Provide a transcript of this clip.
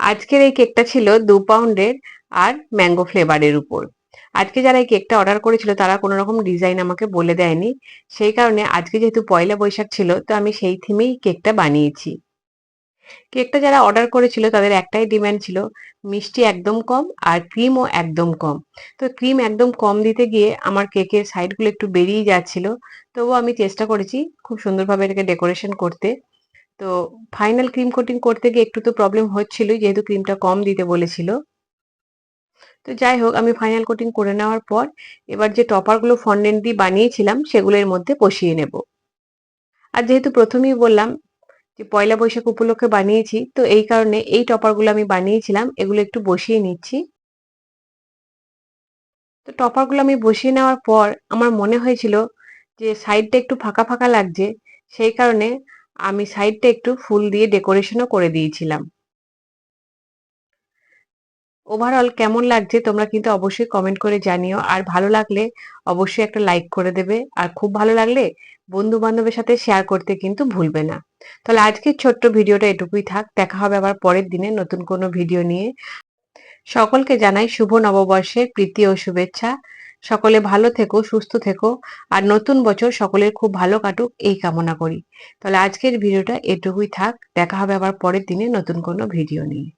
আজকের এই কেকটা ছিল দু পাউন্ডের আর ম্যাঙ্গো ফ্লেভারের উপর। আজকে যারা এই কেকটা অর্ডার করেছিল, তারা কোনো রকম ডিজাইন আমাকে বলে দেয়নি। সেই কারণে আজকে যেহেতু পয়লা বৈশাখ ছিল, তো আমি সেই থিমেই কেকটা বানিয়েছি। কেকটা যারা অর্ডার করেছিল, তাদের একটাই ডিম্যান্ড ছিল, মিষ্টি একদম কম আর ক্রিমও একদম কম। তো ক্রিম একদম কম দিতে গিয়ে আমার কেকের সাইডগুলো একটু বেরিয়ে যাচ্ছিল, তবুও আমি চেষ্টা করেছি খুব সুন্দরভাবে এটাকে ডেকোরেশন করতে। তো ফাইনাল ক্রিম কোটিং করতে গিয়ে একটু তো প্রবলেম হচ্ছিলই, যেহেতু ক্রিমটা কম দিতে বলেছিল। তো যাই হোক, আমি ফাইনাল কোটিং করে নেওয়ার পর এবার যে টপারগুলো ফন্ডেন্ট দিয়ে বানিয়েছিলাম, সেগুলোর মধ্যে বসিয়ে নেব। আর যেহেতু প্রথমেই বললাম যে পয়লা বৈশাখ উপলক্ষে বানিয়েছি, তো এই কারণে এই টপারগুলো আমি বানিয়েছিলাম, এগুলো একটু বসিয়ে নিচ্ছি। তো টপারগুলো আমি বসিয়ে নেওয়ার পর আমার মনে হয়েছিল যে সাইডটা একটু ফাঁকা ফাঁকা লাগছে, সেই কারণে আমি সাইডটা একটু ফুল দিয়ে ডেকোরেশনও করে দিয়েছিলাম। ওভারঅল কেমন লাগছে তোমরা কিন্তু অবশ্যই কমেন্ট করে জানিও। আর ভালো লাগলে অবশ্যই একটা লাইক করে দেবে। আর খুব ভালো লাগলে বন্ধু বান্ধবের সাথে শেয়ার করতে কিন্তু ভুলবে না। তাহলে আজকের ছোট্ট ভিডিওটা এটুকুই থাক। দেখা হবে আবার পরের দিনে নতুন কোনো ভিডিও নিয়ে। সকলকে জানাই শুভ নববর্ষের প্রীতি ও শুভেচ্ছা। সকলে ভালো থেকো, সুস্থ থেকো, আর নতুন বছর সকলের খুব ভালো কাটুক, এই কামনা করি। তাহলে আজকের ভিডিওটা এটুকুই থাক, দেখা হবে আবার পরের দিনে নতুন কোনো ভিডিও নিয়ে।